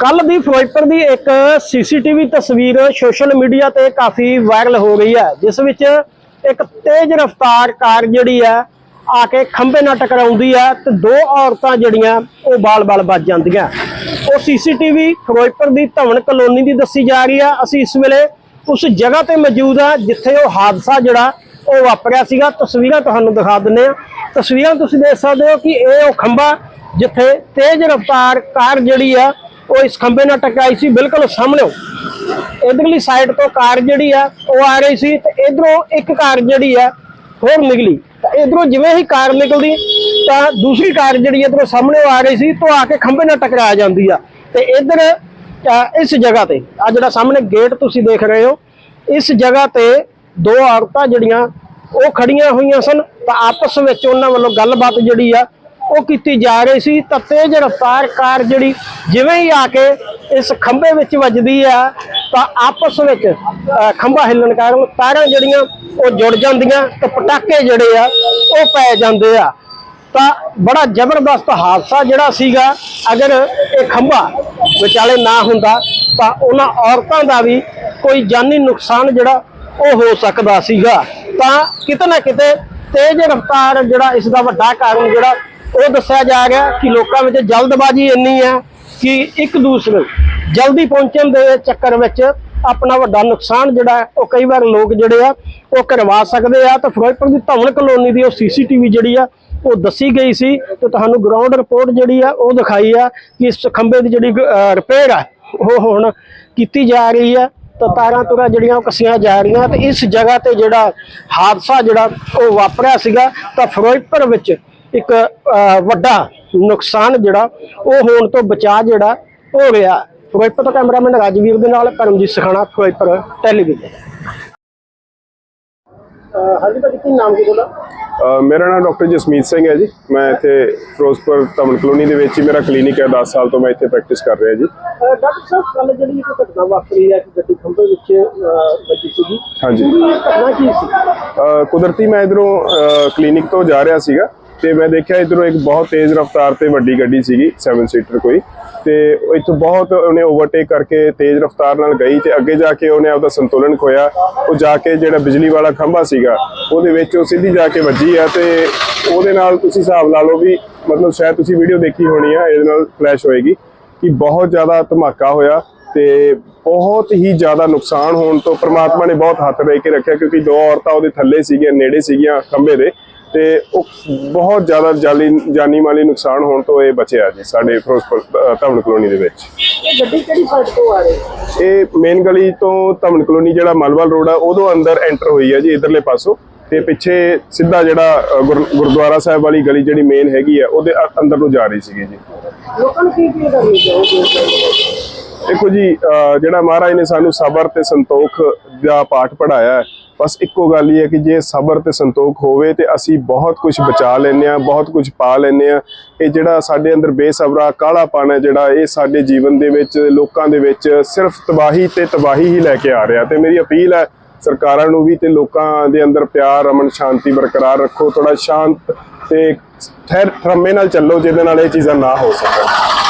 ਕੱਲ ਦੀ ਫਿਰੋਜ਼ਪੁਰ ਦੀ ਇੱਕ ਸੀਸੀਟੀਵੀ ਤਸਵੀਰ ਸੋਸ਼ਲ ਮੀਡੀਆ ਤੇ ਕਾਫੀ ਵਾਇਰਲ ਹੋ ਗਈ ਹੈ, ਜਿਸ ਵਿੱਚ ਇੱਕ ਤੇਜ਼ ਰਫ਼ਤਾਰ ਕਾਰ ਜਿਹੜੀ ਹੈ ਆ ਕੇ ਖੰਭੇ ਨਾਲ ਟਕਰਾਉਂਦੀ ਹੈ ਤੇ ਦੋ ਔਰਤਾਂ ਜਿਹੜੀਆਂ ਉਹ ਬਾਲ-ਬਾਲ ਵੱਜ ਜਾਂਦੀਆਂ। ਉਹ ਸੀਸੀਟੀਵੀ ਫਿਰੋਜ਼ਪੁਰ ਦੀ ਧਵਨ ਕਲੋਨੀ ਦੀ ਦੱਸੀ ਜਾ ਰਹੀ ਆ ਅਸੀਂ ਇਸ ਵੇਲੇ ਉਸ ਜਗ੍ਹਾ ਤੇ ਮੌਜੂਦ ਆ ਜਿੱਥੇ ਉਹ ਹਾਦਸਾ ਜਿਹੜਾ ਉਹ ਵਾਪਰਿਆ ਸੀਗਾ। ਤਸਵੀਰਾਂ ਤੁਹਾਨੂੰ ਦਿਖਾ ਦਿੰਨੇ ਆ ਤਸਵੀਰਾਂ ਤੁਸੀਂ ਦੇਖ ਸਕਦੇ ਹੋ ਕਿ ਇਹ ਉਹ ਖੰਭਾ ਜਿੱਥੇ ਤੇਜ਼ ਰਫ਼ਤਾਰ ਕਾਰ ਜਿਹੜੀ ਆ, ਉਹ ਇਸ ਖੰਭੇ ਨਾਲ ਟਕਰਾਈ ਸੀ, ਬਿਲਕੁਲ ਸਾਹਮਣੇ। ਇਧਰਲੀ ਸਾਈਡ ਤੋਂ ਕਾਰ ਜਿਹੜੀ ਆ, ਉਹ ਆ ਰਹੀ ਸੀ ਤੇ ਇਧਰੋਂ ਇੱਕ ਕਾਰ ਜਿਹੜੀ ਆ, ਹੋਰ ਨਿਕਲੀ। ਤਾਂ ਇਧਰੋਂ ਜਿਵੇਂ ਹੀ ਕਾਰ ਨਿਕਲਦੀ, ਤਾਂ ਦੂਸਰੀ ਕਾਰ ਜਿਹੜੀ ਇਧਰੋਂ ਸਾਹਮਣੇ ਆ ਰਹੀ ਸੀ ਤੋਂ ਆ ਕੇ ਖੰਭੇ ਨਾਲ ਟਕਰਾ ਜਾਂਦੀ ਆ। ਤੇ ਇਧਰ ਇਸ ਜਗ੍ਹਾ ਤੇ ਆ ਜਿਹੜਾ ਸਾਹਮਣੇ ਗੇਟ ਤੁਸੀਂ ਦੇਖ ਰਹੇ ਹੋ, ਇਸ ਜਗ੍ਹਾ ਤੇ ਦੋ ਔਰਤਾਂ ਜਿਹੜੀਆਂ, ਉਹ ਖੜੀਆਂ ਹੋਈਆਂ ਸਨ। ਤਾਂ ਆਪਸ ਵਿੱਚ ਉਹਨਾਂ ਵੱਲੋਂ ਗੱਲਬਾਤ ਜਿਹੜੀ ਆ ਉਹ ਕੀਤੀ ਜਾ ਰਹੀ ਸੀ ਤਾਂ ਤੇਜ਼ ਰਫ਼ਤਾਰ ਕਾਰ ਜਿਹੜੀ ਜਿਵੇਂ ਹੀ ਆ ਕੇ ਇਸ ਖੰਭੇ ਵਿੱਚ ਵੱਜਦੀ ਆ, ਤਾਂ ਆਪਸ ਵਿੱਚ ਖੰਭਾ ਹਿੱਲਣ ਕਾਰਨ ਤਾਰਾਂ ਜਿਹੜੀਆਂ ਉਹ ਜੁੜ ਜਾਂਦੀਆਂ ਤੇ ਪਟਾਕੇ ਜਿਹੜੇ ਆ ਉਹ ਪੈ ਜਾਂਦੇ ਆ। ਤਾਂ ਬੜਾ ਜ਼ਬਰਦਸਤ ਹਾਦਸਾ ਜਿਹੜਾ ਸੀਗਾ, ਅਗਰ ਇਹ ਖੰਭਾ ਵਿਚਾਲੇ ਨਾ ਹੁੰਦਾ ਤਾਂ ਉਹਨਾਂ ਔਰਤਾਂ ਦਾ ਵੀ ਕੋਈ ਜਾਨੀ ਨੁਕਸਾਨ ਜਿਹੜਾ ਉਹ ਹੋ ਸਕਦਾ ਸੀਗਾ। ਤਾਂ ਕਿਤੇ ਨਾ ਕਿਤੇ ਤੇਜ਼ ਰਫ਼ਤਾਰ ਜਿਹੜਾ ਇਸ ਦਾ ਵੱਡਾ ਕਾਰਨ ਜਿਹੜਾ ਉਹ ਦੱਸਿਆ ਜਾ ਰਿਹਾ ਕਿ ਲੋਕਾਂ ਵਿੱਚ ਜਲਦਬਾਜ਼ੀ ਇੰਨੀ ਹੈ ਕਿ ਇੱਕ ਦੂਸਰੇ ਜਲਦੀ ਪਹੁੰਚਣ ਦੇ ਚੱਕਰ ਵਿੱਚ ਆਪਣਾ ਵੱਡਾ ਨੁਕਸਾਨ ਜਿਹੜਾ ਉਹ ਕਈ ਵਾਰ ਲੋਕ ਜਿਹੜੇ ਆ, ਉਹ ਕਰਵਾ ਸਕਦੇ ਆ। ਤਾਂ ਫਿਰੋਜ਼ਪੁਰ ਦੀ ਧੌਣ ਕਲੋਨੀ ਦੀ ਉਹ ਸੀਸੀਟੀਵੀ ਜਿਹੜੀ ਆ, ਉਹ ਦੱਸੀ ਗਈ ਸੀ ਤੇ ਤੁਹਾਨੂੰ ਗਰਾਊਂਡ ਰਿਪੋਰਟ ਜਿਹੜੀ ਆ, ਉਹ ਦਿਖਾਈ ਆ ਕਿ ਇਸ ਖੰਭੇ ਦੀ ਜਿਹੜੀ ਰਿਪੇਅਰ ਆ, ਉਹ ਹੁਣ ਕੀਤੀ ਜਾ ਰਹੀ ਆ। ਤਾਂ ਤਾਰਾਂ ਤੁਰਾਂ ਜਿਹੜੀਆਂ ਉਹ ਕੱਸੀਆਂ ਜਾ ਰਹੀਆਂ ਤੇ ਇਸ ਜਗ੍ਹਾ ਤੇ ਜਿਹੜਾ ਹਾਦਸਾ ਜਿਹੜਾ ਉਹ ਵਾਪਰਿਆ ਸੀਗਾ, ਤਾਂ ਫਿਰੋਜ਼ਪੁਰ ਵਿੱਚ ਇੱਕ ਵੱਡਾ ਨੁਕਸਾਨ ਜਿਹੜਾ ਉਹ ਹੋਣ ਤੋਂ ਬਚਾ ਜਿਹੜਾ ਹੋ ਗਿਆ। ਫਿਰੋਜ਼ਪੁਰ ਤੋਂ ਕੈਮਰਾਮੈਨ ਰਾਜਵੀਰ ਦੇ ਨਾਲ ਪਰਮਜੀਤ ਸਖਾਣਾ ਫਿਰੋਜ਼ਪੁਰ ਟੈਲੀਵਿਜ਼ਨ। ਹਾਂਜੀ ਭਾਜੀ ਕੀ ਨਾਮ ਕੀ ਤੁਹਾਡਾ? ਮੇਰਾ ਨਾਮ ਡਾਕਟਰ ਜਸਮੀਤ ਸਿੰਘ ਹੈ ਜੀ। ਮੈਂ ਇੱਥੇ ਫਿਰੋਜ਼ਪੁਰ ਧਮਨ ਕਲੋਨੀ ਦੇ ਵਿੱਚ ਹੀ ਮੇਰਾ ਕਲੀਨਿਕ ਹੈ 10 ਸਾਲ ਤੋਂ ਮੈਂ ਇੱਥੇ ਪ੍ਰੈਕਟਿਸ ਕਰ ਰਿਹਾ ਜੀ। ਡਾਕਟਰ ਸਾਹਿਬ ਕੱਲ ਜਿਹੜੀ ਇੱਕ ਘਟਨਾ ਵਾਪਰੀ ਹੈ ਕਿ ਗੱਡੀ ਖੰਭੇ ਵਿੱਚ ਵੱਜੀ ਸੀਗੀ। ਹਾਂਜੀ। ਘਟਨਾ ਕੀ ਸੀ? ਕੁਦਰਤੀ ਮੈਂ ਇਧਰੋਂ ਕਲੀਨਿਕ ਤੋਂ ਜਾ ਰਿਹਾ ਸੀਗਾ। ਤੇ ਮੈਂ ਦੇਖਿਆ ਇਧਰੋਂ ਇੱਕ ਬਹੁਤ ਤੇਜ਼ ਰਫ਼ਤਾਰ ਤੇ ਵੱਡੀ ਗੱਡੀ ਸੀਗੀ 7 ਸੀਟਰ ਕੋਈ। ਤੇ ਇੱਥੋਂ ਬਹੁਤ ਉਹਨੇ ਓਵਰਟੇਕ ਕਰਕੇ ਤੇਜ਼ ਰਫ਼ਤਾਰ ਨਾਲ ਗਈ ਤੇ ਅੱਗੇ ਜਾ ਕੇ ਉਹਨੇ ਆਪਦਾ ਸੰਤੁਲਨ ਖੋਇਆ। ਉਹ ਜਾ ਕੇ ਜਿਹੜਾ ਬਿਜਲੀ ਵਾਲਾ ਖੰਭਾ ਸੀਗਾ, ਉਹਦੇ ਵਿੱਚ ਉਹ ਸਿੱਧੀ ਜਾ ਕੇ ਵੱਜੀ ਆ ਤੇ ਉਹਦੇ ਨਾਲ ਤੁਸੀਂ ਹਿਸਾਬ ਲਾ ਲਓ ਵੀ ਮਤਲਬ ਸ਼ਾਇਦ ਤੁਸੀਂ ਵੀਡੀਓ ਦੇਖੀ ਹੋਣੀ ਆ, ਇਹਦੇ ਨਾਲ ਫਲੈਸ਼ ਹੋਏਗੀ ਕਿ ਬਹੁਤ ਜ਼ਿਆਦਾ ਧਮਾਕਾ ਹੋਇਆ ਤੇ ਬਹੁਤ ਹੀ ਜ਼ਿਆਦਾ ਨੁਕਸਾਨ ਹੋਣ ਤੋਂ ਪ੍ਰਮਾਤਮਾ ਨੇ ਬਹੁਤ ਹੱਥ ਦੇ ਕੇ ਰੱਖਿਆ ਕਿਉਂਕਿ ਦੋ ਔਰਤਾਂ ਉਹਦੇ ਥੱਲੇ ਸੀਗੀਆਂ, ਨੇੜੇ ਸੀਗੀਆਂ ਖੰਭੇ ਦੇ। ਤੇ ਉਹ ਬਹੁਤ ਜ਼ਿਆਦਾ ਜਾਨੀ ਜਾਨੀ ਮਾਲੀ ਨੁਕਸਾਨ ਹੋਣ ਤੋਂ ਇਹ ਬਚਿਆ ਜੀ ਸਾਡੇ ਫਿਰੋਜ਼ਪੁਰ ਧਵਨ ਕਲੋਨੀ ਦੇ ਵਿੱਚ। ਇਹ ਗੱਡੀ ਕਿਹੜੀ ਸਾਈਡ ਤੋਂ ਆ ਰਹੀ? ਇਹ ਮੇਨ ਗਲੀ ਤੋਂ ਧਵਨ ਕਲੋਨੀ ਜਿਹੜਾ ਮਲਵਲ ਰੋਡ ਆ ਉਦੋਂ ਅੰਦਰ ਐਂਟਰ ਹੋਈ ਹੈ ਜੀ ਇਧਰਲੇ ਪਾਸੋਂ। ਤੇ ਪਿੱਛੇ ਸਿੱਧਾ ਜਿਹੜਾ ਗੁਰਦੁਆਰਾ ਸਾਹਿਬ ਵਾਲੀ ਗਲੀ ਜਿਹੜੀ ਮੇਨ ਹੈਗੀ ਆ ਉਹਦੇ ਅੰਦਰ ਨੂੰ ਜਾ ਰਹੀ ਸੀਗੀ ਜੀ। ਲੋਕਾਂ ਨੂੰ ਕੀ ਕੀ ਕਰਨੀ ਚਾਹੀਦੀ ਦੇਖੋ ਜੀ ਜਿਹੜਾ ਮਹਾਰਾਜ ਨੇ ਸਾਨੂੰ ਸਬਰ ਤੇ ਸੰਤੋਖ ਦਾ ਪਾਠ ਪੜਾਇਆ ਬਸ ਇੱਕੋ ਗੱਲ ਹੀ ਹੈ ਕਿ ਜੇ ਸਬਰ ਤੇ ਸੰਤੋਖ ਹੋਵੇ ਤੇ ਅਸੀਂ ਬਹੁਤ ਕੁਝ ਬਚਾ ਲੈਂਦੇ ਆ ਬਹੁਤ ਕੁਝ ਪਾ ਲੈਂਦੇ ਆ ਇਹ ਜਿਹੜਾ ਸਾਡੇ ਅੰਦਰ ਬੇਸਬਰਾ ਕਾਲਾਪਨ ਹੈ ਜਿਹੜਾ, ਇਹ ਸਾਡੇ ਜੀਵਨ ਦੇ ਵਿੱਚ, ਲੋਕਾਂ ਦੇ ਵਿੱਚ ਸਿਰਫ ਤਬਾਹੀ ਤੇ ਤਬਾਹੀ ਹੀ ਲੈ ਕੇ ਆ ਰਿਹਾ। ਤੇ ਮੇਰੀ ਅਪੀਲ ਹੈ ਸਰਕਾਰਾਂ ਨੂੰ ਵੀ ਤੇ ਲੋਕਾਂ ਦੇ ਅੰਦਰ ਪਿਆਰ, ਅਮਨ, ਸ਼ਾਂਤੀ ਬਰਕਰਾਰ ਰੱਖੋ। ਥੋੜਾ ਸ਼ਾਂਤ ਤੇ ਠਹਿਰ ਠਰਮੇ ਨਾਲ ਚੱਲੋ, ਜਿਹਦੇ ਨਾਲ ਇਹ ਚੀਜ਼ਾਂ ਨਾ ਹੋ ਸਕਣ।